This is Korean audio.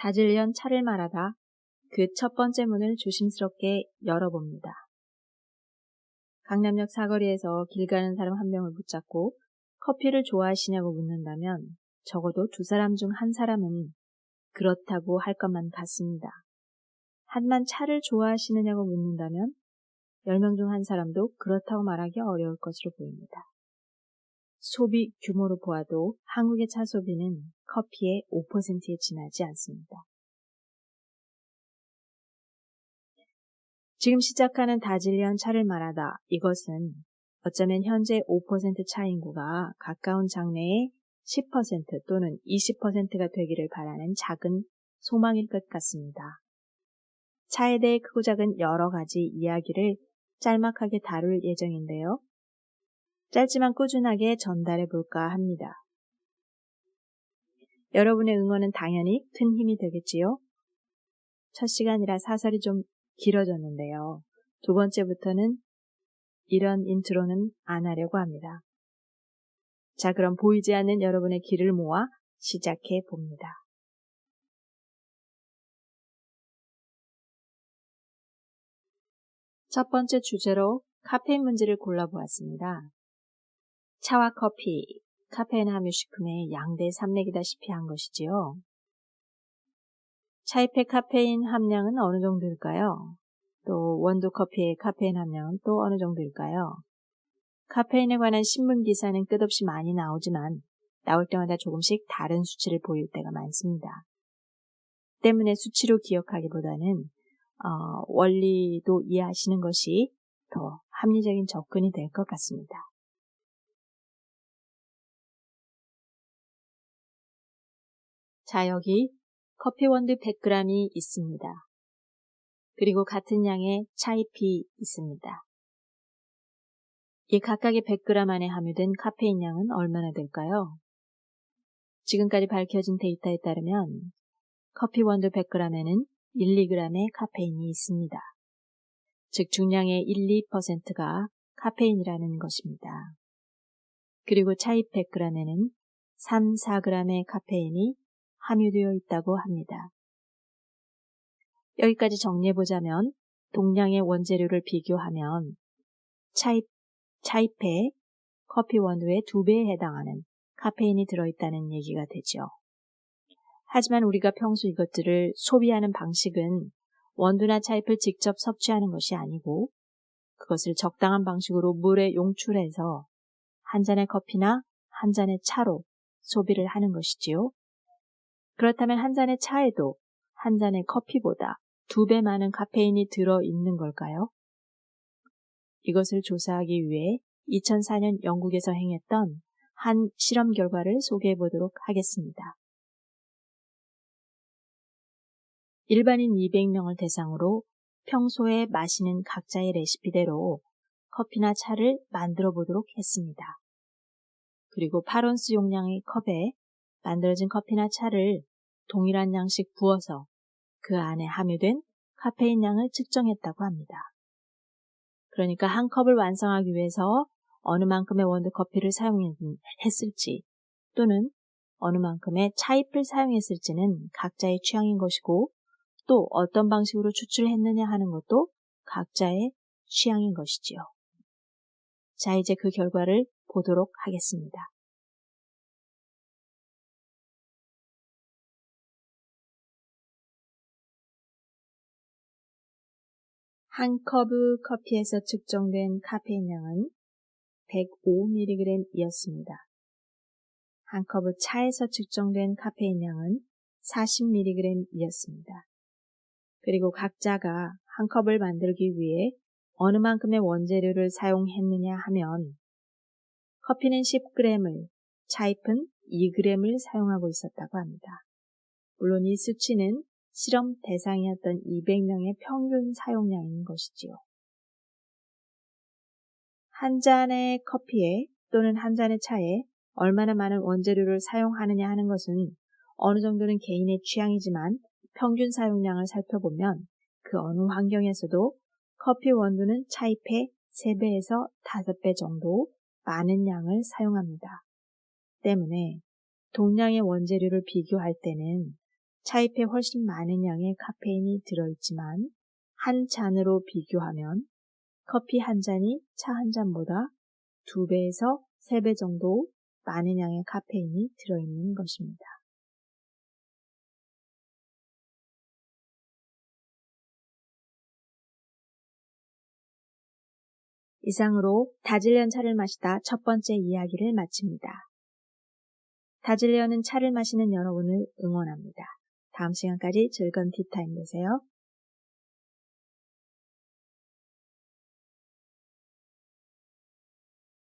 다질련 차를 말하다 그 첫 번째 문을 조심스럽게 열어봅니다. 강남역 사거리에서 길 가는 사람 한 명을 붙잡고 커피를 좋아하시냐고 묻는다면 적어도 두 사람 중 한 사람은 그렇다고 할 것만 같습니다. 하지만 차를 좋아하시느냐고 묻는다면 10명 중 한 사람도 그렇다고 말하기 어려울 것으로 보입니다. 소비 규모로 보아도 한국의 차 소비는 커피의 5%에 지나지 않습니다. 지금 시작하는 다질리언 차를 말하다 이것은 어쩌면 현재 5%차 인구가 가까운 장래에 10% 또는 20%가 되기를 바라는 작은 소망일 것 같습니다. 차에 대해 크고 작은 여러 가지 이야기를 짤막하게 다룰 예정인데요. 짧지만 꾸준하게 전달해 볼까 합니다. 여러분의 응원은 당연히 큰 힘이 되겠지요. 첫 시간이라 사설이 좀 길어졌는데요. 두 번째부터는 이런 인트로는 안 하려고 합니다. 자, 그럼 보이지 않는 여러분의 길을 모아 시작해 봅니다. 첫 번째 주제로 카페인 문제를 골라보았습니다. 차와 커피, 카페인 함유식품의 양대 산맥이다시피 한 것이지요. 차잎의 카페인 함량은 어느 정도일까요? 또 원두 커피의 카페인 함량은 또 어느 정도일까요? 카페인에 관한 신문 기사는 끝없이 많이 나오지만 나올 때마다 조금씩 다른 수치를 보일 때가 많습니다. 때문에 수치로 기억하기보다는 어, 원리도 이해하시는 것이 더 합리적인 접근이 될 것 같습니다. 자, 여기 커피 원두 100g이 있습니다. 그리고 같은 양의 차잎이 있습니다. 이 각각의 100g 안에 함유된 카페인 양은 얼마나 될까요? 지금까지 밝혀진 데이터에 따르면 커피 원두 100g에는 1, 2g의 카페인이 있습니다. 즉 중량의 1, 2%가 카페인이라는 것입니다. 그리고 차잎 100g에는 3, 4g의 카페인이 함유되어 있다고 합니다. 여기까지 정리해보자면 동량의 원재료를 비교하면 차잎, 차잎에 커피 원두의 두 배에 해당하는 카페인이 들어있다는 얘기가 되죠. 하지만 우리가 평소 이것들을 소비하는 방식은 원두나 차잎을 직접 섭취하는 것이 아니고 그것을 적당한 방식으로 물에 용출해서 한 잔의 커피나 한 잔의 차로 소비를 하는 것이지요. 그렇다면 한 잔의 차에도 한 잔의 커피보다 두 배 많은 카페인이 들어 있는 걸까요? 이것을 조사하기 위해 2004년 영국에서 행했던 한 실험 결과를 소개해 보도록 하겠습니다. 일반인 200명을 대상으로 평소에 마시는 각자의 레시피대로 커피나 차를 만들어 보도록 했습니다. 그리고 8온스 용량의 컵에 만들어진 커피나 차를 동일한 양씩 부어서 그 안에 함유된 카페인 양을 측정했다고 합니다. 그러니까 한 컵을 완성하기 위해서 어느 만큼의 원두 커피를 사용했을지 또는 어느 만큼의 차잎을 사용했을지는 각자의 취향인 것이고 또 어떤 방식으로 추출했느냐 하는 것도 각자의 취향인 것이지요. 자, 이제 그 결과를 보도록 하겠습니다. 한 컵의 커피에서 측정된 카페인 양은 105mg이었습니다. 한 컵의 차에서 측정된 카페인 양은 40mg이었습니다. 그리고 각자가 한 컵을 만들기 위해 어느 만큼의 원재료를 사용했느냐 하면 커피는 10g을, 차잎은 2g을 사용하고 있었다고 합니다. 물론 이 수치는 실험 대상이었던 200명의 평균 사용량인 것이지요. 한 잔의 커피에 또는 한 잔의 차에 얼마나 많은 원재료를 사용하느냐 하는 것은 어느 정도는 개인의 취향이지만 평균 사용량을 살펴보면 그 어느 환경에서도 커피 원두는 차잎의 3배에서 5배 정도 많은 양을 사용합니다. 때문에 동량의 원재료를 비교할 때는 차잎에 훨씬 많은 양의 카페인이 들어있지만 한 잔으로 비교하면 커피 한 잔이 차 한 잔보다 2배에서 3배 정도 많은 양의 카페인이 들어있는 것입니다. 이상으로 다질련 차를 마시다 첫 번째 이야기를 마칩니다. 다질련은 차를 마시는 여러분을 응원합니다. 다음 시간까지 즐거운 티타임 되세요.